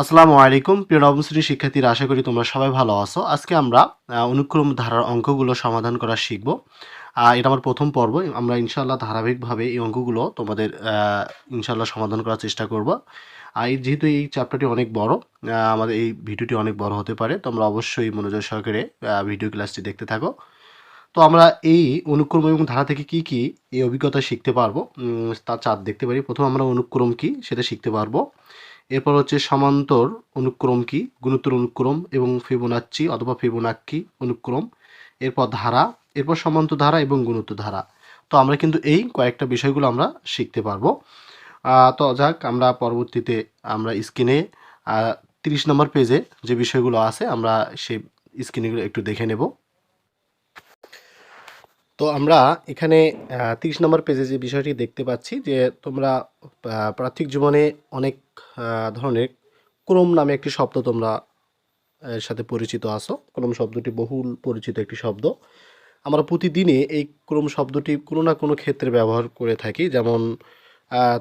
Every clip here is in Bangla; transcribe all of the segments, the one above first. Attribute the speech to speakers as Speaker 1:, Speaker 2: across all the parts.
Speaker 1: আসসালামু আলাইকুম, প্রিয় নবম শ্রেণির শিক্ষার্থীরা, আশা করি তোমরা সবাই ভালো আছো। আজকে আমরা অনুক্রম ধারার অঙ্কগুলো সমাধান করা শিখব। এটা আমার প্রথম পর্ব। আমরা ইনশাল্লাহ ধারাবাহিকভাবে এই অঙ্কগুলো তোমাদের ইনশাল্লাহ সমাধান করার চেষ্টা করব। আর যেহেতু এই চ্যাপ্টারটি অনেক বড় আমাদের এই ভিডিওটি অনেক বড় হতে পারে, তোমরা অবশ্যই মনোযোগ সহকারে ভিডিও ক্লাসটি দেখতে থাকো। তো আমরা এই অনুক্রম এবং ধারা থেকে কি কি এই অভিজ্ঞতা শিখতে পারব তার চাঁদ দেখতে পারি। প্রথম আমরা অনুক্রম কি, সেটা শিখতে পারব। এরপর হচ্ছে সমান্তর অনুক্রম কি? গুণোত্তর অনুক্রম এবং ফিবোনাচ্চি অথবা ফিবোনাক্কি অনুক্রম। এরপর ধারা, এরপর সমান্তর ধারা এবং গুণোত্তর ধারা। তো আমরা কিন্তু এই কয়েকটা বিষয়গুলো আমরা শিখতে পারব। তো যাক, আমরা পরবর্তীতে আমরা স্ক্রিনে তিরিশ নম্বর পেজে যে বিষয়গুলো আছে, আমরা সেই স্ক্রিনগুলো একটু দেখে নেব। তো আমরা এখানে তিরিশ নম্বর পেজে যে বিষয়টি দেখতে পাচ্ছি যে তোমরা প্রাথমিক জীবনে অনেক ধরনের ক্রম নামে একটি শব্দ তোমরা এর সাথে পরিচিত আছো। ক্রম শব্দটি বহুল পরিচিত একটি শব্দ। আমরা প্রতিদিনে এই ক্রম শব্দটি কোনো না কোনো ক্ষেত্রে ব্যবহার করে থাকি। যেমন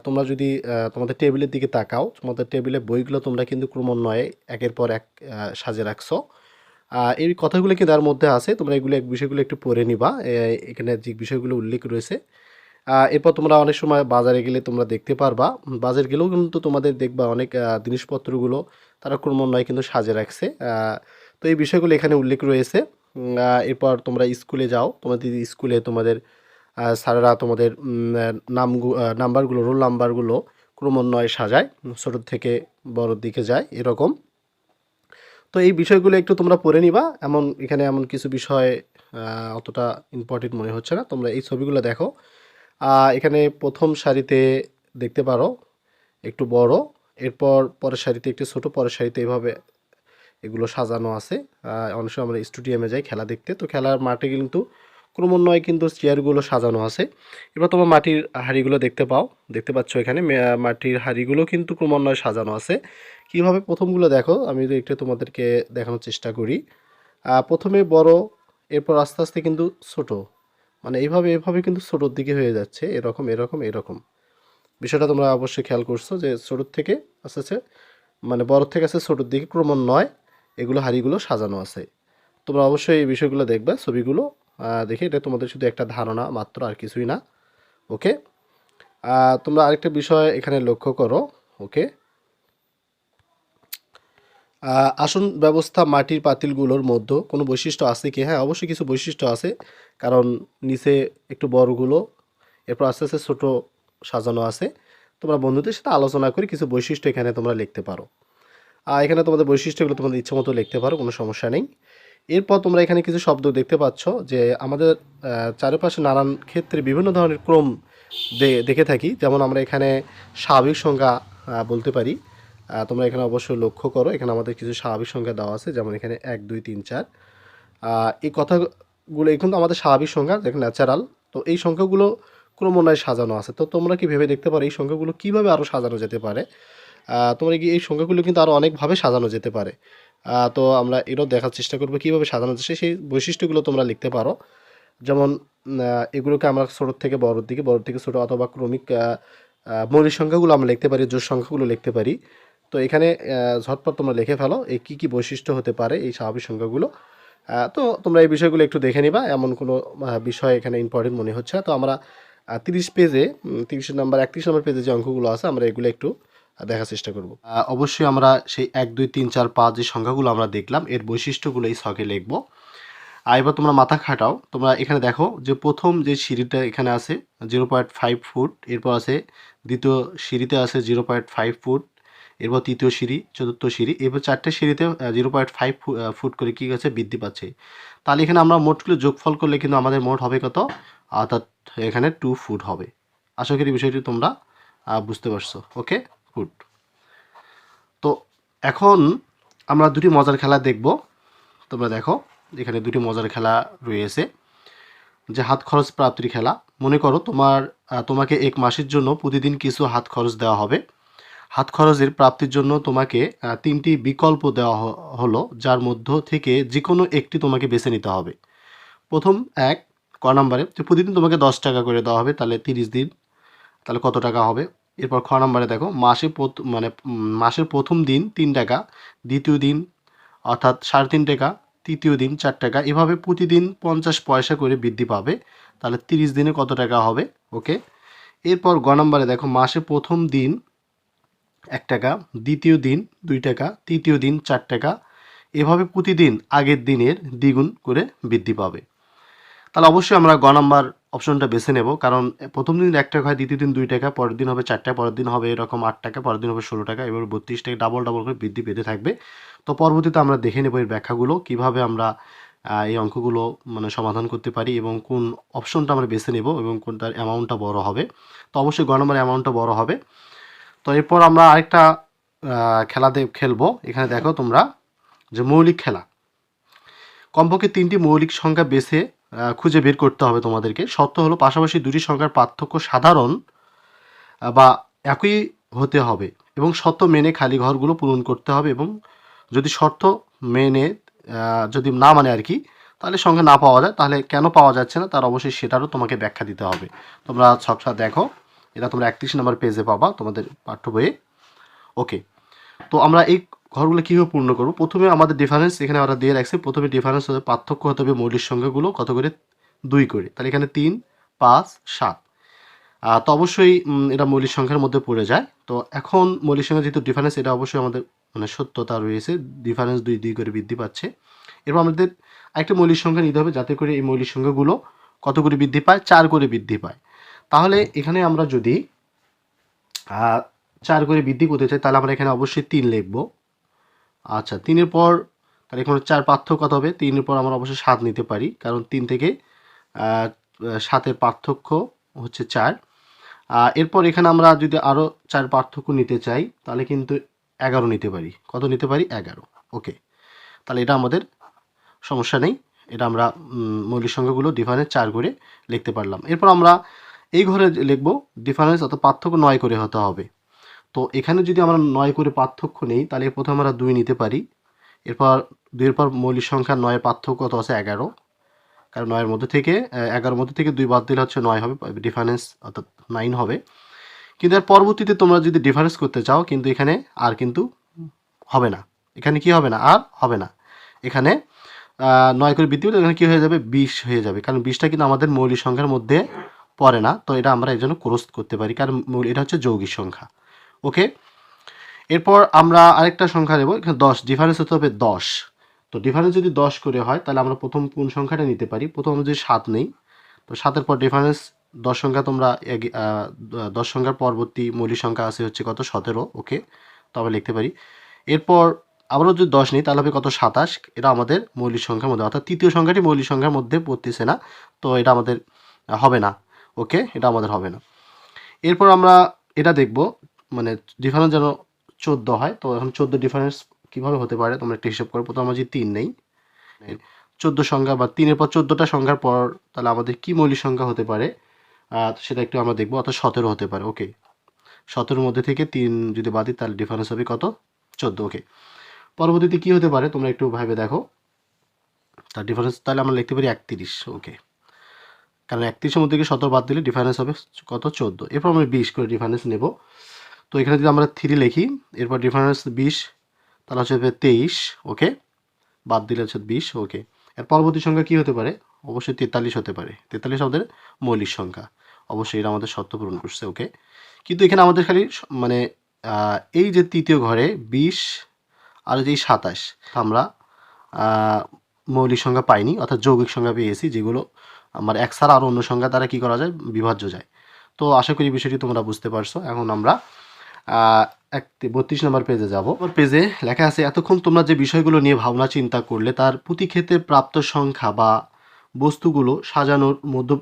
Speaker 1: তোমরা যদি তোমাদের টেবিলের দিকে তাকাও, তোমাদের টেবিলে বইগুলো তোমরা কিন্তু ক্রমান্বয়ে একের পর এক সাজে রাখছো। এই কথাগুলো কিন্তু তার মধ্যে আছে। তোমরা এগুলো এক বিষয়গুলো একটু পড়ে নিবা। এখানে যে বিষয়গুলো উল্লেখ রয়েছে এরপর তোমরা অনেক সময় বাজারে গেলে তোমরা দেখতে পারবা। বাজারে গেলেও কিন্তু তোমাদের দেখবা অনেক জিনিসপত্রগুলো তারা ক্রমান্বয়ে কিন্তু সাজে রাখছে। তো এই বিষয়গুলো এখানে উল্লেখ রয়েছে। এরপর তোমরা স্কুলে যাও তোমাদের স্কুলে তোমাদের স্যারেরা তোমাদের নাম নাম্বারগুলো রোল নাম্বারগুলো ক্রমান্বয়ে সাজায় উম, ছোট থেকে বড়র দিকে যায় এরকম। তো এই বিষয়গুলো একটু তোমরা পড়ে নিবা। এমন এখানে এমন কিছু বিষয় অতটা ইম্পর্টেন্ট মনে হচ্ছে না। তোমরা এই ছবিগুলো দেখো। এখানে প্রথম সারিতে দেখতে পারো, একটু বড়, এরপর পরের সারিতে একটু ছোট, পরের সারিতে এভাবে এগুলো সাজানো আছে। অনেক সময় আমরা স্টেডিয়ামে যাই খেলা দেখতে, তো খেলার মাঠে কিন্তু ক্রমান্বয়ে কিন্তু চেয়ারগুলো সাজানো আছে। এবার তোমার মাটির হাঁড়িগুলো দেখতে পাও, দেখতে পাচ্ছ এখানে মাটির হাঁড়িগুলো কিন্তু ক্রমান্বয়ে সাজানো আছে। কীভাবে প্রথমগুলো দেখো, আমি একটু তোমাদেরকে দেখানোর চেষ্টা করি। প্রথমে বড়, এরপর আস্তে আস্তে কিন্তু ছোট। মানে এইভাবে এভাবে কিন্তু ছোটোর দিকে হয়ে যাচ্ছে, এরকম এরকম এরকম। বিষয়টা তোমরা অবশ্যই খেয়াল করছ যে ছোটোর থেকে আস্তে আস্তে মানে বড় থেকে আস্তে ছোটোর দিকে ক্রমান্বয়ে এগুলো হাঁড়িগুলো সাজানো আছে। তোমরা অবশ্যই এই বিষয়গুলো দেখবে, ছবিগুলো দেখে এটা তোমাদের শুধু একটা ধারণা মাত্র, আর কিছুই না, ওকে? তোমরা আরেকটা বিষয় এখানে লক্ষ্য করো, ওকে? আসন ব্যবস্থা মাটির পাতিলগুলোর মধ্যে কোনো বৈশিষ্ট্য আছে কি? হ্যাঁ অবশ্যই কিছু বৈশিষ্ট্য আছে। কারণ নিচে একটু বড়গুলো, এরপর আস্তে আস্তে ছোটো সাজানো আছে। তোমরা বন্ধুদের সাথে আলোচনা করে কিছু বৈশিষ্ট্য এখানে তোমরা লিখতে পারো। আর এখানে তোমাদের বৈশিষ্ট্যগুলো তোমাদের ইচ্ছে মতো লিখতে পারো, কোনো সমস্যা নেই। এরপর তোমরা এখানে কিছু শব্দ দেখতে পাচ্ছ যে আমাদের চারপাশে নানান ক্ষেত্রে বিভিন্ন ধরনের ক্রম দেখে থাকি। যেমন আমরা এখানে স্বাভাবিক সংখ্যা বলতে পারি। তোমরা এখানে অবশ্যই লক্ষ্য করো, এখানে আমাদের কিছু স্বাভাবিক সংখ্যা দেওয়া আছে, যেমন এখানে এক, দুই, তিন, চার। এই কথাগুলো এখন তো আমাদের স্বাভাবিক সংখ্যা, দেখো ন্যাচারাল তো এই সংখ্যাগুলো ক্রমান্বয়ে সাজানো আছে। তো তোমরা কি ভেবে দেখতে পারো, এই সংখ্যাগুলো কীভাবে আরও সাজানো যেতে পারে? তোমরা কি এই সংখ্যাগুলো কিন্তু আরও অনেকভাবে সাজানো যেতে পারে? তো আমরা এটাও দেখার চেষ্টা করব কীভাবে সাজানো যাচ্ছে, সেই বৈশিষ্ট্যগুলো তোমরা লিখতে পারো। যেমন এগুলোকে আমরা ছোটোর থেকে বড়োর দিকে, বড়োর থেকে ছোটো অথবা ক্রমিক মৌলিক সংখ্যাগুলো আমরা লিখতে পারি জোর সংখ্যাগুলো লিখতে পারি। তো এখানে ঝটপট তোমরা লিখে ফেলো এই কী কী বৈশিষ্ট্য হতে পারে এই স্বাভাবিক সংখ্যাগুলো। তো তোমরা এই বিষয়গুলো একটু দেখে নিবা, এমন কোনো বিষয় এখানে ইম্পর্টেন্ট মনে হচ্ছে তো আমরা তিরিশ পেজে তিরিশ নম্বর, একত্রিশ নম্বর পেজে যে অঙ্কগুলো আছে, আমরা এগুলো একটু দেখার চেষ্টা করব। অবশ্যই আমরা সেই এক, দুই, তিন, চার, পাঁচ যে সংখ্যাগুলো আমরা দেখলাম, এর বৈশিষ্ট্যগুলো এই শখে লিখব। আর এবার তোমরা মাথা খাটাও, তোমরা এখানে দেখো যে প্রথম যে সিঁড়িটা এখানে আছে জিরো পয়েন্ট ফাইভ ফুট এরপর আছে দ্বিতীয় সিঁড়িতে আছে জিরো পয়েন্ট ফাইভ ফুট এরপর তৃতীয় সিঁড়ি, চতুর্থ সিঁড়ি, এরপর চারটে সিঁড়িতে জিরো পয়েন্ট ফাইভ ফুট করে কী আছে বৃদ্ধি পাচ্ছে। তাহলে এখানে আমরা মোটগুলো যোগফল করলে কিন্তু আমাদের মোট হবে কত? অর্থাৎ এখানে টু ফুট হবে। আশা করি বিষয়টি তোমরা বুঝতে পারছ। ওকে ফুট তো এখন আমরা দুটি মজার খেলা দেখব। তোমরা দেখো, এখানে দুটি মজার খেলা রয়েছে। যে হাত খরচ প্রাপ্তির খেলা। মনে করো তোমার তোমাকে এক মাসের জন্য প্রতিদিন কিছু হাত খরচ দেওয়া হবে। হাত খরচের প্রাপ্তির জন্য তোমাকে তিনটি বিকল্প দেওয়া হলো, যার মধ্য থেকে যে কোনো একটি তোমাকে বেছে নিতে হবে। প্রথম এক, ক নম্বরে, যে প্রতিদিন তোমাকে দশ টাকা করে দেওয়া হবে, তাহলে তিরিশ দিন, তাহলে কত টাকা হবে? এরপর খ নম্বরে দেখো, মাসে মানে মাসের প্রথম দিন তিন টাকা, দ্বিতীয় দিন, অর্থাৎ সাড়ে তিন টাকা, তৃতীয় দিন চার টাকা, এভাবে প্রতিদিন পঞ্চাশ পয়সা করে বৃদ্ধি পাবে, তাহলে তিরিশ দিনে কত টাকা হবে? ওকে? এরপর গ নম্বরে দেখো, মাসে প্রথম দিন এক টাকা, দ্বিতীয় দিন দুই টাকা, তৃতীয় দিন চার টাকা। এভাবে প্রতিদিন আগের দিনের দ্বিগুণ করে বৃদ্ধি পাবে। তাহলে অবশ্যই আমরা গ নাম্বার অপশনটা বেছে নেব, কারণ প্রথম দিন এক টাকা হয়, দ্বিতীয় দিন দুই টাকা, পরের দিন হবে চার টাকা, পরের দিন হবে এরকম আট টাকা, পরের দিন হবে ষোলো টাকা, এবার বত্রিশ টাকা ডাবল ডাবল করে বৃদ্ধি পেতে থাকবে। তো পরবর্তীতে আমরা দেখে নেব এর ব্যাখ্যাগুলো, কীভাবে আমরা এই অঙ্কগুলো মানে সমাধান করতে পারি এবং কোন অপশনটা আমরা বেছে নেব এবং কোনটার অ্যামাউন্টটা বড় হবে। তো অবশ্যই গ নম্বর অ্যামাউন্টটা বড় হবে। তো এরপর আমরা আরেকটা খেলা খেলব। এখানে দেখো তোমরা যে মৌলিক খেলা। কমপক্ষে তিনটি মৌলিক সংখ্যা বেছে খুঁজে বের করতে হবে তোমাদেরকে। শর্ত হলো পাশাপাশি দুটি সংখ্যার পার্থক্য সাধারণ বা একই হতে হবে এবং শর্ত মেনে খালি ঘরগুলো পূরণ করতে হবে এবং যদি শর্ত মেনে যদি না মানে আর কি, তাহলে সংখ্যা না পাওয়া যায়। তাহলে কেন পাওয়া যাচ্ছে না? তার অবশ্যই সেটারও তোমাকে ব্যাখ্যা দিতে হবে। তোমরা ছকটা দেখো। এটা তোমরা একত্রিশ নম্বর পেজে পাবা, তোমাদের পাঠ্য বইয়ে। ওকে তো আমরা এই ঘরগুলো কীভাবে পূর্ণ করব? প্রথমে আমাদের ডিফারেন্স এখানে আমরা দিয়ে রাখছি। প্রথমে ডিফারেন্স হতে পার্থক্য হতে হবে মৌলিক সংখ্যাগুলো, কত করে? দুই করে। তাহলে এখানে তিন, পাঁচ, সাত। তো অবশ্যই এটা মৌলিক সংখ্যার মধ্যে পড়ে যায়। তো এখন মৌলিক সংখ্যা যেহেতু ডিফারেন্স এটা অবশ্যই আমাদের মানে সত্যতা রয়েছে। ডিফারেন্স দুই দুই করে বৃদ্ধি পাচ্ছে। এরপর আমাদের একটা মৌলিক সংখ্যা নিতে হবে, যাতে করে এই মৌলিক সংখ্যাগুলো কত করে বৃদ্ধি পায়? চার করে বৃদ্ধি পায়। তাহলে এখানে আমরা যদি চার করে বৃদ্ধি করতে চাই, তাহলে আমরা এখানে অবশ্যই তিন লিখব। আচ্ছা তিনের পর, তাহলে এখানে চার পার্থক্য কত হবে? তিনের পর আমরা অবশ্যই সাত নিতে পারি, কারণ তিন থেকে সাতের পার্থক্য হচ্ছে চার। এরপর এখানে আমরা যদি আরও চার পার্থক্য নিতে চাই, তাহলে কিন্তু এগারো নিতে পারি। কত নিতে পারি? এগারো। ওকে। তাহলে এটা আমাদের সমস্যা নেই। এটা আমরা মৌলিক সংখ্যাগুলো ডিফারেন্স চার করে লিখতে পারলাম। এরপর আমরা এই ঘরে লিখব ডিফারেন্স অর্থাৎ পার্থক্য নয় করে হতে হবে। তো এখানে যদি আমরা নয় করে পার্থক্য নেই, তাহলে প্রথমে আমরা দুই নিতে পারি। এরপর দুইয়ের পর মৌলিক সংখ্যা নয়ের পার্থক্য কত আছে এগারো। কারণ নয়ের মধ্যে থেকে এগারোর মধ্যে থেকে দুই বাদ দিলে হচ্ছে নয় হবে ডিফারেন্স অর্থাৎ নাইন হবে। কিন্তু এর পরবর্তীতে তোমরা যদি ডিফারেন্স করতে চাও, কিন্তু এখানে আর কিন্তু হবে না। এখানে কি হবে না? আর হবে না। এখানে নয় করে বৃদ্ধি এখানে কী হয়ে যাবে? বিশ হয়ে যাবে। কারণ বিশটা কিন্তু আমাদের মৌলিক সংখ্যার মধ্যে পড়ে না, তো এটা আমরা এই জন্য ক্রস করতে পারি। কারণ এটা হচ্ছে যৌগিক সংখ্যা। ওকে এরপর আমরা আরেকটা সংখ্যা নেব এখানে দশ। ডিফারেন্স হতে হবে দশ। তো ডিফারেন্স যদি দশ করে হয়, তাহলে আমরা প্রথম কোন সংখ্যাটা নিতে পারি? প্রথম আমরা যদি সাত নেই, তো সাতের পর ডিফারেন্স দশ সংখ্যা তোমরা দশ সংখ্যার পরবর্তী মৌলিক সংখ্যা আছে হচ্ছে কত? সতেরো। ওকে তো আমরা লিখতে পারি। এরপর আবারও যদি দশ নিই, তাহলে হবে কত? সাতাশ। এটা আমাদের মৌলিক সংখ্যার মধ্যে, অর্থাৎ তৃতীয় সংখ্যাটি মৌলিক সংখ্যার মধ্যে পড়তেছে না, তো এটা আমাদের হবে না। ওকে এটা আমাদের হবে না। এরপর আমরা এটা দেখব মানে ডিফারেন্স যেন চোদ্দ হয় তো এখন চোদ্দ ডিফারেন্স কীভাবে হতে পারে তোমরা একটা হিসাব করো। প্রথম আমরা তিন নেই চোদ্দ সংখ্যা বা তিনের পর চোদ্দোটা সংখ্যার পর তাহলে আমাদের কি মৌলিক সংখ্যা হতে পারে সেটা একটু আমরা দেখব অর্থাৎ সতেরো হতে পারে ওকে। সতেরোর মধ্যে থেকে তিন যদি বাদ দিই তাহলে ডিফারেন্স হবে কত? চোদ্দ ওকে। পরবর্তীতে কি হতে পারে তোমরা একটু ভাবে দেখো। তার ডিফারেন্স তাহলে আমরা লিখতে পারি একত্রিশ ওকে। কারণ একত্রিশের মধ্যে থেকে সতেরো বাদ দিলে ডিফারেন্স হবে কত? চোদ্দ। এরপর আমরা বিশ করে ডিফারেন্স নেব। তো এখানে যদি আমরা থ্রি লিখি, এরপর ডিফারেন্স বিশ, তাহলে হচ্ছে তেইশ ওকে বাদ দিলে হচ্ছে বিশ ওকে এর পরবর্তী সংখ্যা কী হতে পারে? অবশ্যই তেতাল্লিশ হতে পারে। তেতাল্লিশ আমাদের মৌলিক সংখ্যা। অবশ্যই এটা আমাদের শর্ত পূরণ করছে ওকে কিন্তু এখানে আমাদের খালি মানে এই যে তৃতীয় ঘরে বিশ আর যে সাতাশ, আমরা মৌলিক সংখ্যা পাইনি, অর্থাৎ যৌগিক সংখ্যা পেয়েছি, যেগুলো আমার এক ছাড়া আর অন্য সংখ্যা দ্বারা কী করা যায়? বিভাজ্য যায়। তো আশা করি বিষয়টি তোমরা বুঝতে পারছ। এখন আমরা এক বত্রিশ নম্বর পেজে যাব। পেজে লেখা আছে, এতক্ষণ তোমরা যে বিষয়গুলো নিয়ে ভাবনা চিন্তা করলে, তার প্রতি ক্ষেত্রে প্রাপ্ত সংখ্যা বা বস্তুগুলো সাজানোর মধ্যে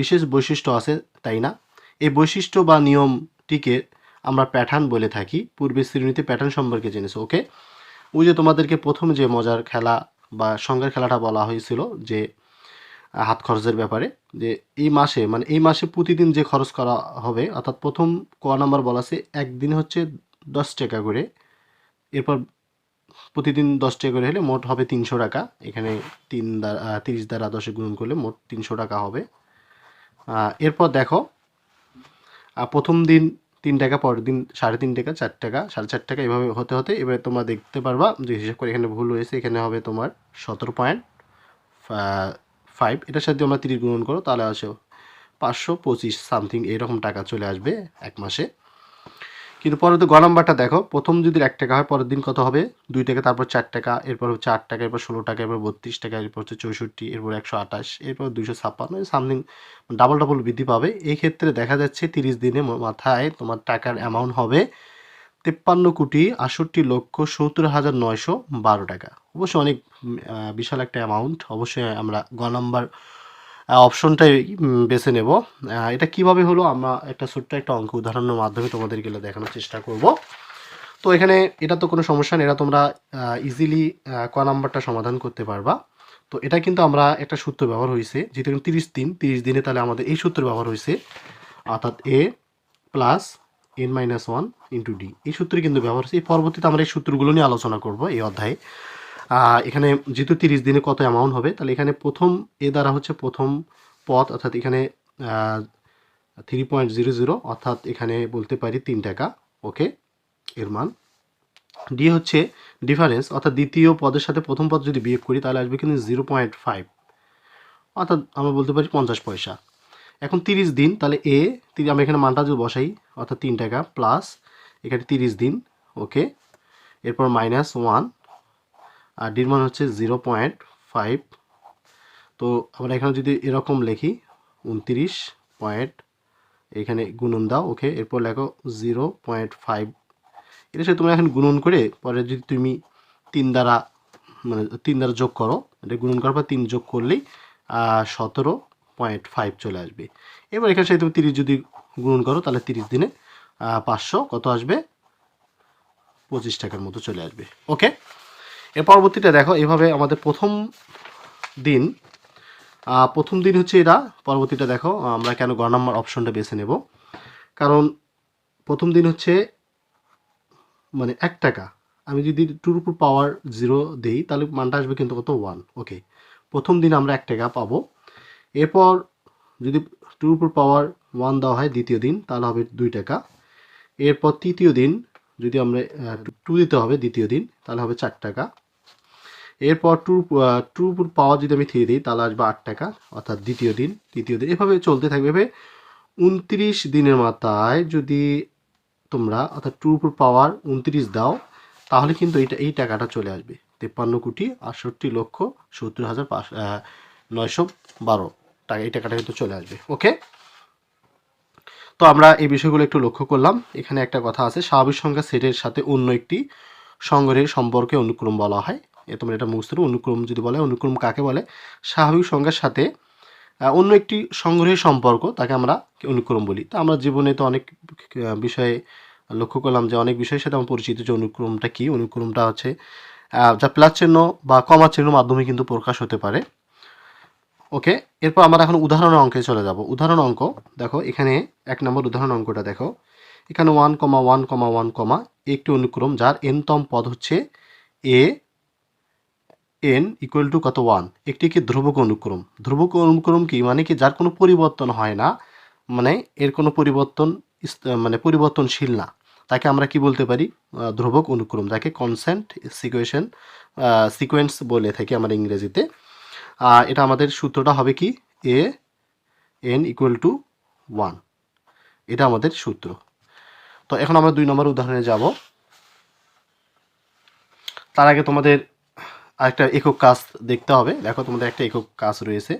Speaker 1: বিশেষ বৈশিষ্ট্য আছে তাই না? এই বৈশিষ্ট্য বা নিয়মটিকে আমরা প্যাটার্ন বলে থাকি। পূর্বের শ্রেণীতে প্যাটার্ন সম্পর্কে জেনেছো ওকে ওই যে তোমাদেরকে প্রথম যে মজার খেলা বা সংখ্যার খেলাটা বলা হয়েছিল, যে হাত খরচের ব্যাপারে, যে এই মাসে মানে এই মাসে প্রতিদিন যে খরচ করা হবে, অর্থাৎ প্রথম ক নাম্বার বলা আছে, একদিন হচ্ছে দশ টাকা করে। এরপর প্রতিদিন দশ টাকা করে হলে মোট হবে তিনশো টাকা। এখানে তিন দ্বারা তিরিশ দ্বারা দশে গুণ করলে মোট তিনশো টাকা হবে। এরপর দেখো প্রথম দিন তিন টাকা, পরের দিন সাড়ে তিন টাকা, চার টাকা, সাড়ে চার টাকা, এভাবে হতে হতে এবারে তোমরা দেখতে পারবা, যে হিসাব করে এখানে ভুল হয়েছে, এখানে হবে তোমার সতেরো পয়েন্ট ফাইভ এটার সাথে আমরা তিরিশ গুণন করো, তাহলে আসে পাঁচশো পঁচিশ সামথিং এরকম টাকা চলে আসবে এক মাসে। কিন্তু পরবর্তী গ নাম্বারটা দেখো, প্রথম যদি এক টাকা হয়, পরের দিন কত হবে? দুই টাকা, তারপর চার টাকা, এরপর আট টাকা, এরপর ষোলো টাকা, এরপর বত্রিশ টাকা, এরপর হচ্ছে চৌষট্টি, এরপর একশো আঠাশ, এরপর দুইশো ছাপ্পান্ন সামথিং ডাবল ডাবল বৃদ্ধি পাবে। এই ক্ষেত্রে দেখা যাচ্ছে তিরিশ দিনে মাথায় তোমার টাকার অ্যামাউন্ট হবে তেপ্পান্ন কোটি আটষট্টি লক্ষ সত্তর হাজার নয়শো বারো টাকা। অবশ্যই অনেক বিশাল একটা অ্যামাউন্ট অবশ্যই আমরা গ নাম্বার অপশনটাই বেছে নেব। এটা কীভাবে হলো? আমরা একটা ছোট্ট একটা অঙ্ক উদাহরণের মাধ্যমে তোমাদেরকে দেখানোর চেষ্টা করব। তো এখানে এটা তো কোনো সমস্যা নেই, এটা তোমরা ইজিলি ক নাম্বারটা সমাধান করতে পারবা। তো এটা কিন্তু আমরা একটা সূত্র ব্যবহার হয়েছে, যেহেতু তিরিশ দিন, তিরিশ দিনে তাহলে আমাদের এই সূত্র ব্যবহার হয়েছে। অর্থাৎ a plus n minus one into d এই সূত্রে কিন্তু ব্যবহার হচ্ছে। এই পরবর্তীতে আমরা এই সূত্রগুলো নিয়ে আলোচনা করব এই অধ্যায়ে। এখানে যেহেতু তিরিশ দিনে কত অ্যামাউন্ট হবে, তাহলে এখানে প্রথম এ দ্বারা হচ্ছে প্রথম পথ, অর্থাৎ এখানে থ্রি পয়েন্ট জিরো জিরো অর্থাৎ এখানে বলতে পারি তিন টাকা। ওকে এর মান। ডি হচ্ছে ডিফারেন্স অর্থাৎ দ্বিতীয় পদের সাথে প্রথম পদ যদি বিয়োগ করি, তাহলে আসবে কিন্তু জিরো পয়েন্ট ফাইভ অর্থাৎ আমরা বলতে পারি পঞ্চাশ পয়সা। এখন তিরিশ দিন, তাহলে এ আমরা এখানে মানটা যদি বসাই, অর্থাৎ তিন টাকা প্লাস এখানে তিরিশ দিন ওকে এরপর মাইনাস ওয়ান আর ডির মান হচ্ছে জিরো পয়েন্ট ফাইভ তো আমরা এখানে যদি এরকম লিখি, উনত্রিশ পয়েন্ট এখানে গুণন দাও ওকে এরপর লেখো জিরো পয়েন্ট ফাইভ এটার সাথে তোমরা এখন গুণন করে, পরে যদি তুমি তিন দ্বারা মানে তিন দ্বারা যোগ করো, এটা গুণন করার পর তিন যোগ করলেই সতেরো পয়েন্ট ফাইভ চলে আসবে। এবার এখানে সাথে তুমি তিরিশ যদি গুণন করো, তাহলে তিরিশ দিনে পাঁচশো কত আসবে? পঁচিশ টাকার মতো চলে আসবে। ওকে? এর পরবর্তীটা দেখো, এভাবে আমাদের প্রথম দিন প্রথম দিন হচ্ছে এরা পরবর্তীটা দেখো, আমরা কেন গ নাম্বার অপশনটা বেছে নেব। কারণ প্রথম দিন হচ্ছে মানে এক টাকা। আমি যদি টুর উপর পাওয়ার জিরো দিই, তাহলে মানটা আসবে কিন্তু কত? ওয়ান। ওকে। প্রথম দিন আমরা এক টাকা পাবো। এরপর যদি টুর উপর পাওয়ার ওয়ান দেওয়া হয় দ্বিতীয় দিন, তাহলে হবে দুই টাকা। এরপর তৃতীয় দিন যদি আমরা টু দিতে হবে দ্বিতীয় দিন, তাহলে হবে চার টাকা। এরপর টু টু পাওয়ার যদি আমি থ্রি দিই, তাহলে আসবে আট টাকা, অর্থাৎ দ্বিতীয় দিন, তৃতীয় দিন। এভাবে চলতে থাকবে। এভাবে উনত্রিশ দিনের মাথায় যদি তোমরা, অর্থাৎ টু উপর পাওয়ার উনত্রিশ দাও, তাহলে কিন্তু এইটা এই টাকাটা চলে আসবে। তেপ্পান্ন কোটি আটষট্টি লক্ষ সত্তর হাজার পাঁচ নয়শো বারো। টাকা এই টাকাটা কিন্তু চলে আসবে ওকে তো আমরা এই বিষয়গুলো একটু লক্ষ্য করলাম। এখানে একটা কথা আছে, স্বাভাবিক সংখ্যা সেটের সাথে অন্য একটি সংগ্রহের সম্পর্কে অনুক্রম বলা হয়। এ তোমরা এটা মুখস্থ অনুক্রম যদি বলে, অনুক্রম কাকে বলে? স্বাভাবিক সংখ্যার সাথে অন্য একটি সংগ্রহের সম্পর্ক তাকে আমরা অনুক্রম বলি। তো আমরা জীবনে তো অনেক বিষয়ে লক্ষ্য করলাম যে অনেক বিষয়ের সাথে আমার পরিচিত যে অনুক্রমটা কী, অনুক্রমটা হচ্ছে যা প্লাস চিহ্ন বা কমা চিহ্ন মাধ্যমে কিন্তু প্রকাশ হতে পারে। ওকে এরপর আমরা এখন উদাহরণ অঙ্কে চলে যাব। উদাহরণ অঙ্ক, দেখো, এখানে এক নম্বর উদাহরণ অঙ্কটা দেখো। এখানে one comma one comma one comma একটি অনুক্রম যার এনতম পদ হচ্ছে এ এন ইকুয়াল টু কত ওয়ান একটি কি ধ্রুবক অনুক্রম? ধ্রুবক অনুক্রম কি? মানে কি যার কোনো পরিবর্তন হয় না মানে এর কোনো পরিবর্তন মানে পরিবর্তনশীল না। তাকে আমরা কি বলতে পারি? ধ্রুবক অনুক্রম, যাকে কনসেন্ট সিকুয়েশন সিকোয়েন্স বলে থাকি আমরা ইংরেজিতে। এটা আমাদের সূত্রটা হবে কি? A n equal to one এটা আমাদের সূত্র। তো এখন আমরা দুই নম্বর উদাহরণে যাব। তার আগে তোমাদের আরেকটা একক কাজ দেখতে হবে। দেখো তোমাদের একটা একক কাজ রয়েছে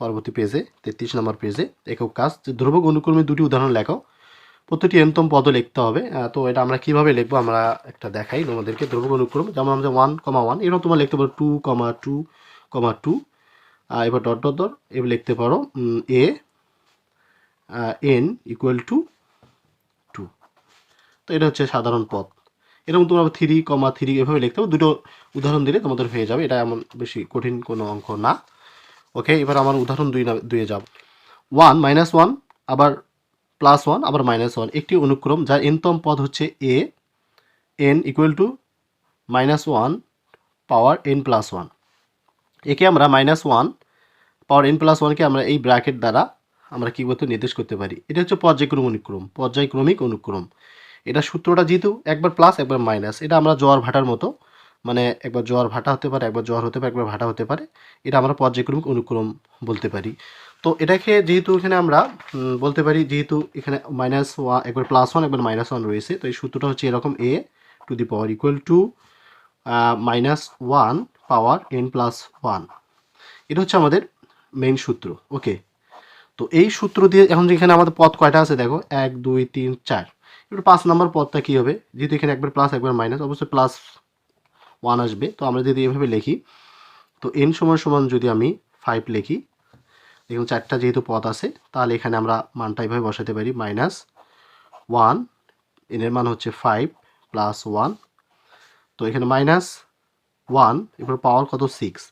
Speaker 1: পরবর্তী পেজে তেত্রিশ নম্বর পেজে একক কাজ। ধ্রুবক অনুক্রমে দুটি উদাহরণ লেখো। প্রতিটি এনতম পদ লিখতে হবে। তো এটা আমরা কীভাবে লিখব আমরা একটা দেখাই তোমাদেরকে। দ্রব্য অনুক্রম, যেমন আমাদের ওয়ান কমা ওয়ান এরকম তোমরা লিখতে পারো two comma two comma two এবার ডট ডট ডট এবার লিখতে পারো a n equal to two two এটা হচ্ছে সাধারণ পদ। এরকম তোমরা থ্রি কমা থ্রি এভাবে লিখতে পারো, দুটো উদাহরণ দিলে তোমাদের হয়ে যাবে, এটা এমন বেশি কঠিন কোনো অঙ্ক না। ওকে এবার আমার উদাহরণ দুই দুয়ে যাব ওয়ান মাইনাস ওয়ান আবার প্লাস ওয়ান আবার মাইনাস ওয়ান একটি অনুক্রম যার এনতম পদ হচ্ছে a n equal to minus one power n plus one একে আমরা minus one power n plus ওয়ানকে আমরা এই ব্র্যাকেট দ্বারা আমরা কী বলতে নির্দেশ করতে পারি। এটা হচ্ছে পর্যায়ক্রম অনুক্রম, পর্যায়ক্রমিক অনুক্রম। এটা সূত্রটা যেহেতু একবার প্লাস একবার মাইনাস এটা আমরা জোয়ার ভাটার মতো মানে একবার জোয়ার ভাটা হতে পারে, একবার জোয়ার হতে পারে, একবার ভাটা হতে পারে, এটা আমরা পর্যায়ক্রমিক অনুক্রম বলতে পারি। তো এটাকে যেহেতু এখানে আমরা বলতে পারি যেহেতু এখানে মাইনাস ওয়ান একবার প্লাস ওয়ান একবার মাইনাস ওয়ান রয়েছে, তো এই সূত্রটা হচ্ছে এরকম a to the power equal to minus one power n plus one এটা হচ্ছে আমাদের মেইন সূত্র ওকে তো এই সূত্র দিয়ে এখন যেখানে আমাদের পথ কয়টা আছে দেখো, এক, দুই, তিন, চার। এবার পাঁচ নম্বর পদটা কী হবে? যেহেতু এখানে একবার প্লাস একবার মাইনাস অবশ্যই প্লাস ওয়ান আসবে। তো আমরা যদি এভাবে লিখি, তো এন সমান সমান যদি আমি ফাইভ লিখি দেখুন চারটা যেহেতু পদ আছে, তাহলে এখানে আমরা মানটা এভাবে বসাতে পারি মাইনাস ওয়ান এনের মান হচ্ছে ফাইভ প্লাস ওয়ান তো এখানে মাইনাস ওয়ান এরপর পাওয়ার কত? সিক্স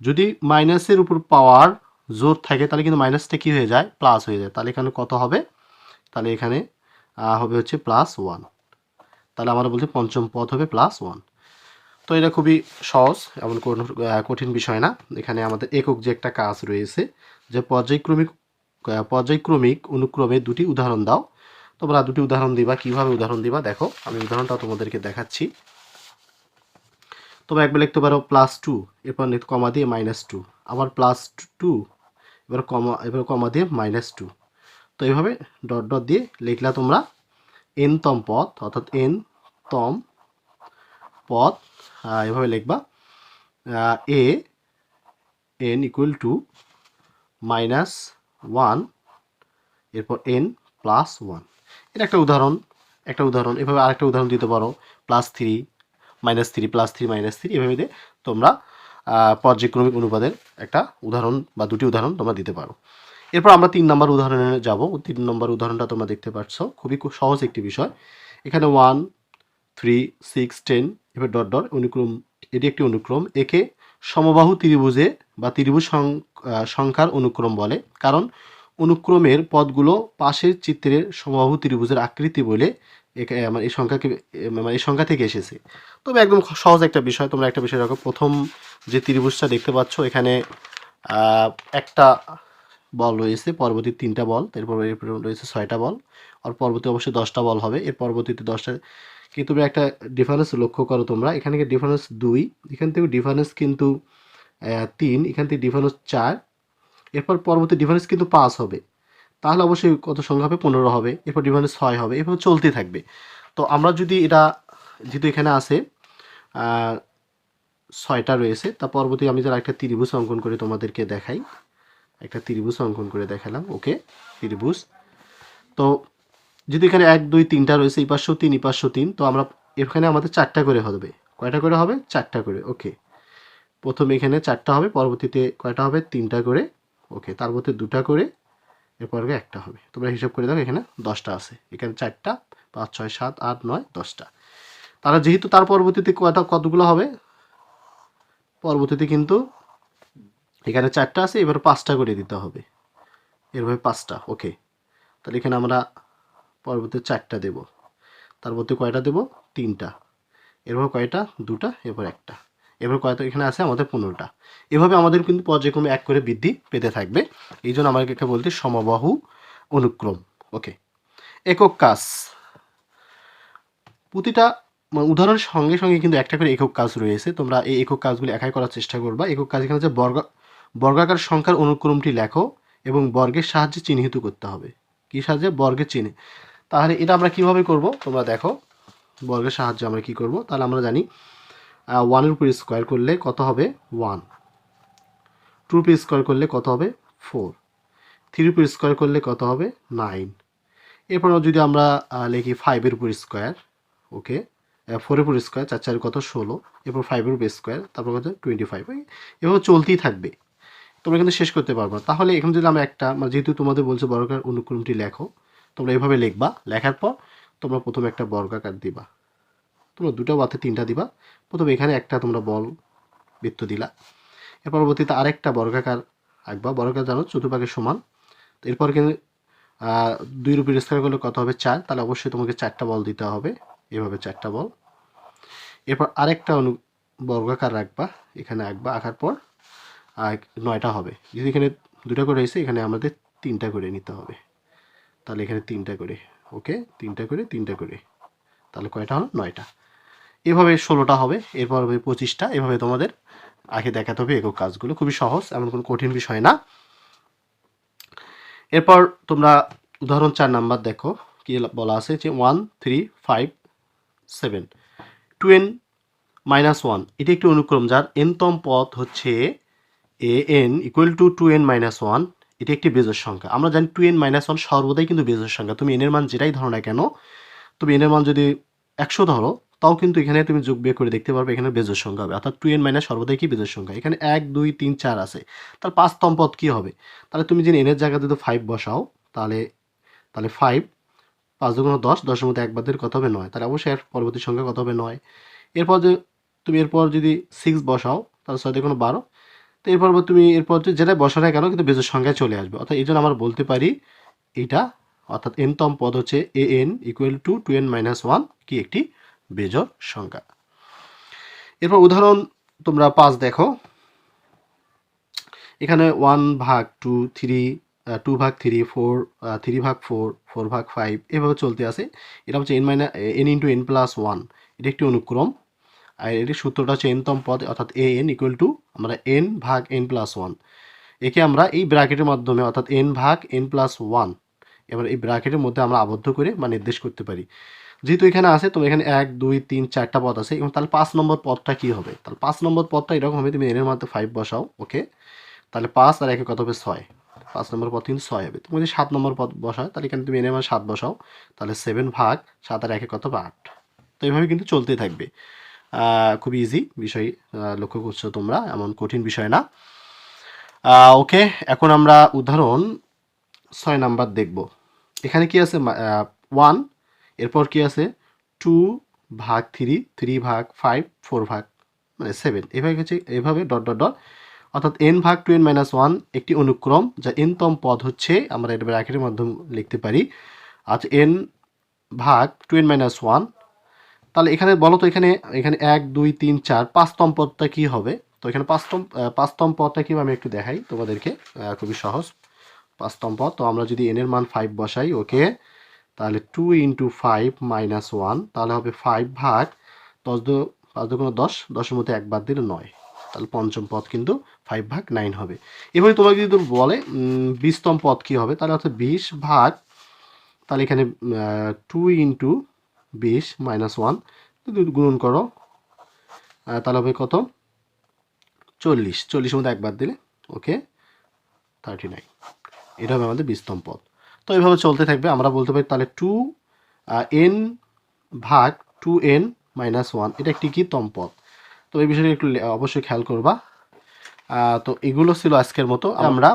Speaker 1: যদি মাইনাসের উপর পাওয়ার জোর থাকে, তাহলে কিন্তু মাইনাসটা কী হয়ে যায়? প্লাস হয়ে যায়। তাহলে এখানে কত হবে? তাহলে এখানে হবে হচ্ছে প্লাস ওয়ান তাহলে আমরা বলছি পঞ্চম পদ হবে প্লাস ওয়ান তো এটা খুবই সহজ এমন কোনো কঠিন বিষয় না। এখানে আমাদের একক যে একটা কাজ রয়েছে যে পর্যায়ক্রমিক পর্যায়ক্রমিক অনুক্রমে দুটি উদাহরণ দাও। তোমরা দুটি উদাহরণ দিবা কীভাবে উদাহরণ দিবা? দেখো আমি উদাহরণটা তোমাদেরকে দেখাচ্ছি। তোমরা একবার লিখতে পারো প্লাস টু এরপর কমা দিয়ে মাইনাস টু আবার প্লাস টু এবার কমা এবার কমা দিয়ে মাইনাস টু তো এইভাবে ডট ডট দিয়ে লিখলা তোমরা। এন তম পদ অর্থাৎ এন তম আহ, এভাবে লিখবা। A n equal to minus one এরপর এন প্লাস ওয়ান এটা একটা উদাহরণ একটা উদাহরণ। এভাবে আরেকটা উদাহরণ দিতে পারো plus three minus three plus three minus three এভাবে দিয়ে তোমরা পর্যায়ক্রমিক অনুপাদের একটা উদাহরণ বা দুটি উদাহরণ তোমরা দিতে পারো। এরপর আমরা তিন নম্বর উদাহরণে যাব। তিন নম্বর উদাহরণটা তোমরা দেখতে পাচ্ছ। খুবই খুব সহজ একটি বিষয়। এখানে ওয়ান থ্রি সিক্স টেন এবার ডট ডট অনুক্রম, এটি একটি অনুক্রম। একে সমবাহু ত্রিভুজে বা ত্রিভুজ সংখ্যার অনুক্রম বলে। কারণ অনুক্রমের পদগুলো পাশের চিত্রের সমবাহু ত্রিভুজের আকৃতি বলে একে- মানে এই সংখ্যাকে মানে এই সংখ্যা থেকে এসেছে। তবে একদম সহজ একটা বিষয়, তোমরা একটা বিষয় রাখো প্রথম যে ত্রিভুজটা দেখতে পাচ্ছ, এখানে একটা বল রয়েছে, পরবর্তী তিনটা বল, তারপর রয়েছে ছয়টা বল। আর পরবর্তী অবশ্যই দশটা বল হবে। এর পরবর্তীতে দশটা কি তুমি একটা ডিফারেন্স লক্ষ্য করো তোমরা। এখানে ডিফারেন্স দুই, এখান থেকে ডিফারেন্স কিন্তু তিন, এখান থেকে ডিফারেন্স চার। এরপর পরবর্তী ডিফারেন্স কিন্তু পাঁচ হবে। তাহলে অবশ্যই কত সংখ্যা হবে? পনেরো হবে। এরপর ডিফারেন্স ছয় হবে। এভাবে চলতে থাকবে। তো আমরা যদি এটা, যেহেতু এখানে আছে ছয়টা রয়েছে, তা পরবর্তী আমি যারা একটা ত্রিভুজ অঙ্কন করে তোমাদেরকে দেখাই। একটা ত্রিভুজ অঙ্কন করে দেখালাম। ওকে, ত্রিভুজ। তো যদি এখানে এক, দুই, তিনটা রয়েছে, এই পাঁচশো তিন, এই পাঁচশো তিন, তো আমরা এখানে আমাদের চারটা করে হবে। কয়টা করে হবে? চারটা করে, ওকে। প্রথমে এখানে চারটা হবে, পরবর্তীতে কয়টা হবে? তিনটা করে, ওকে। তার মধ্যে দুটা করে, এরপর একটা হবে। তোমরা হিসাব করে দেখো, এখানে দশটা আছে। এখানে চারটা, পাঁচ, ছয়, সাত, আট, নয়, দশটা। তারা যেহেতু তার পরবর্তীতে কয়টা, কতগুলো হবে? পরবর্তীতে কিন্তু এখানে চারটা আছে, এবার পাঁচটা করে দিতে হবে। এরভাবে পাঁচটা, ওকে। তাহলে এখানে আমরা পরবর্তী চারটা দেব। তারপরে কয়টা দেব? তিনটা। এরপর কয়টা? দুটা, এরপর একটা। এবার কয়টা এখানে আছে? আমাদের পনেরোটা। এভাবে আমাদের কিন্তু পর্যায়ক্রমে এক করে বৃদ্ধি পেতে থাকবে। এই জন্য আমাকে আমাদেরকে বলতে সমবাহু অনুক্রম। ওকে। একক কাজ। প্রতিটা মানে উদাহরণের সঙ্গে সঙ্গে কিন্তু একটা করে একক কাজ রয়েছে। তোমরা এই একক কাজগুলি একাই করার চেষ্টা করবা। একক কাজ এখানে হচ্ছে বর্গ, বর্গাকার সংখ্যার অনুক্রমটি লেখো এবং বর্গের সাহায্যে চিহ্নিত করতে হবে। কী সাহায্যে? বর্গের চিহ্নে। তাহলে এটা আমরা কীভাবে করব? তোমরা দেখো, বর্গের সাহায্যে আমরা কি করব? তাহলে আমরা জানি ওয়ানের উপর স্কোয়ার করলে কত হবে? ওয়ান টুর উপর স্কোয়ার করলে কত হবে? ফোর থ্রির উপর স্কোয়ার করলে কত হবে? নাইন এরপর যদি আমরা লিখি ফাইভের উপর স্কোয়ার ওকে ফোরের উপর স্কোয়ার চার চার কত? ষোলো। এরপর ফাইভের উপর স্কোয়ার তারপর কত? টোয়েন্টি ফাইভ এভাবে চলতেই থাকবে। তোমরা কিন্তু শেষ করতে পারব তাহলে এখন যদি আমরা একটা মানে যেহেতু তোমাদের বলছে বর্গাকার অনুক্রমটি লেখো তোমরা এভাবে লিখবা, লেখার পর তোমরা প্রথমে একটা বর্গাকার দিবা। তোমরা দুটো বাতে তিনটা দিবা। প্রথমে এখানে একটা তোমরা বল বৃত্ত দিলা। এর পরবর্তীতে আরেকটা বর্গাকার আঁকবা। বর্গাকার জানো, চতুর্ভাগের সমান। এরপর কিন্তু দুই রুপি স্কোয়ার করলে কত হবে? চার। তাহলে অবশ্যই তোমাকে চারটা বল দিতে হবে। এভাবে চারটা বল। এরপর আরেকটা অনু, বর্গাকার রাখবা। এখানে আঁকবা। আঁকার পর নয়টা হবে। যদি এখানে দুটো করে হয়েছে, এখানে আমাদের তিনটা করে নিতে হবে। তাহলে এখানে তিনটা করে, ওকে? তিনটা করে তিনটা করে। তাহলে কয়টা হলো? নয়টা। এভাবে ষোলোটা হবে, এরপর হবে পঁচিশটা। এভাবে তোমাদের আগে দেখাতে হবে একক কাজগুলো। খুবই সহজ, এমন কোনো কঠিন বিষয় না। এরপর তোমরা উদাহরণ চার নাম্বার দেখো, কি বলা আছে যে one three five seven two n minus one এটি একটি অনুক্রম যার এনতম পথ হচ্ছে a n equal to two n minus one এটি একটি বেজোর সংখ্যা। আমরা জানি টু এন মাইনাস ওয়ান সর্বদাই কিন্তু বেজোর সংখ্যা। তুমি এনের মান যেটাই ধরো না কেন, তুমি এনের মান যদি একশো ধরো, তাও কিন্তু এখানে তুমি যোগ বিয়োগ করে দেখতে পারবে এখানে বেজোর সংখ্যা হবে। অর্থাৎ টু এন মাইনাস সর্বদাই কি বেজোর সংখ্যা? এখানে এক, দুই, তিন, চার আছে। তার পাঁচতম পদ কী হবে? তাহলে তুমি যদি এনের জায়গাতে যদি ফাইভ বসাও, তাহলে তাহলে ফাইভ পাঁচ দুগুণ দশ, দশের মধ্যে এক বাদের কত হবে নয়? তাহলে অবশ্যই এর পরবর্তী সংখ্যা কত হবে নয়? এরপর যে, তুমি এরপর যদি সিক্স বসাও, তাহলে ছয় দেখুন বারো তো এরপর তুমি এরপর যেটা বসা না কেন কিন্তু বেজোর সংখ্যায় চলে আসবে। অর্থাৎ এই জন্য আমরা বলতে পারি এটা, অর্থাৎ এনতম পদ হচ্ছে a n equal to two n minus one কি একটি বেজর সংখ্যা এরপর উদাহরণ তোমরা পাঁচ দেখো। এখানে ওয়ান ভাগ টু থ্রি টু ভাগ থ্রি ফোর থ্রি ভাগ ফোর ফোর ভাগ ফাইভ এভাবে চলতে আছে। এটা হচ্ছে n minus n into n plus one এটা একটি অনুক্রম। আর সূত্রটা হচ্ছে এনতম পদ, অর্থাৎ এ এন ইকুয়াল টু আমরা এন ভাগ এন প্লাস ওয়ান একে আমরা এই ব্র্যাকেটের মাধ্যমে, অর্থাৎ এন ভাগ এন প্লাস ওয়ান এবার এই ব্র্যাকেটের মধ্যে আমরা আবদ্ধ করে বা নির্দেশ করতে পারি। যেহেতু এখানে আছে তোমার এখানে এক, দুই, তিন, চারটা পদ আছে, এবং তাহলে পাঁচ নম্বর পদটা কী হবে? তাহলে পাঁচ নম্বর পদটা এরকম হবে, তুমি এনের মধ্যে ফাইভ বসাও ওকে তাহলে পাঁচ আর একে কত হবে? ছয়। পাঁচ নম্বর পদ কিন্তু ছয় হবে। তুমি যদি সাত নম্বর পদ বসাও, তাহলে এখানে তুমি এনের মধ্যে সাত বসাও, তাহলে সেভেন ভাগ সাত আর একে কত হবে? আট। তো এইভাবে কিন্তু চলতেই থাকবে। খুব ইজি বিষয় লক্ষ্য করছ তোমরা, এমন কঠিন বিষয় না। ওকে এখন আমরা উদাহরণ ছয় নাম্বার দেখব। এখানে কি আছে? ওয়ান এরপর কি আছে? টু ভাগ থ্রি থ্রি ভাগ ফাইভ ফোর ভাগ মানে সেভেন এভাবে হচ্ছে, এভাবে ডট ডট ডট অর্থাৎ এন ভাগ টু এন মাইনাস ওয়ান একটি অনুক্রম, যা এনতম পদ হচ্ছে, আমরা এটা ব্র্যাকেটের মাধ্যমে লিখতে পারি। আচ্ছা এন ভাগ টু এন মাইনাস ওয়ান তাহলে এখানে বলো তো এখানে এখানে এক, দুই, তিন, চার পাঁচতম পদটা কি হবে? তো এখানে পাঁচতম পাঁচতম পদটা কি আমি একটু দেখাই তোমাদেরকে খুবই সহজ। পাঁচতম পদ তো আমরা যদি এনের মান ফাইভ বসাই, ওকে, তাহলে two into five minus one তাহলে হবে ফাইভ ভাগ দশ দু, পাঁচ দুগুণ দশ, দশের মধ্যে এক বাদ দিলে নয়। তাহলে পঞ্চম পদ কিন্তু ফাইভ ভাগ নাইন হবে। এভাবে তোমাকে যদি বলে বিশতম পদ কি হবে? তাহলে হচ্ছে বিশ ভাগ, তাহলে এখানে টু ইন্টু বিশ মাইনাস ওয়ান গুণন করো তাহলে হবে কত? চল্লিশ। চল্লিশের মধ্যে একবার দিলে ওকে থার্টি নাইন এটা হবে আমাদের বিস্তম পদ। তো এইভাবে চলতে থাকবে। আমরা বলতে পারি তাহলে টু এন ভাগ টু এন মাইনাস ওয়ান এটা একটি কি? তম পদ। তো এই বিষয়টা একটু অবশ্যই খেয়াল করবা। তো এগুলো ছিল আজকের মতো। আমরা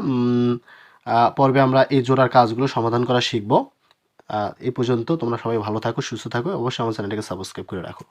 Speaker 1: পর্বে আমরা এই জোড়ার কাজগুলো সমাধান করা শিখব। এই পর্যন্ত তোমরা সবাই ভালো থাকো সুস্থ থাকো অবশ্যই আমার চ্যানেলটাকে সাবস্ক্রাইব করে রাখো।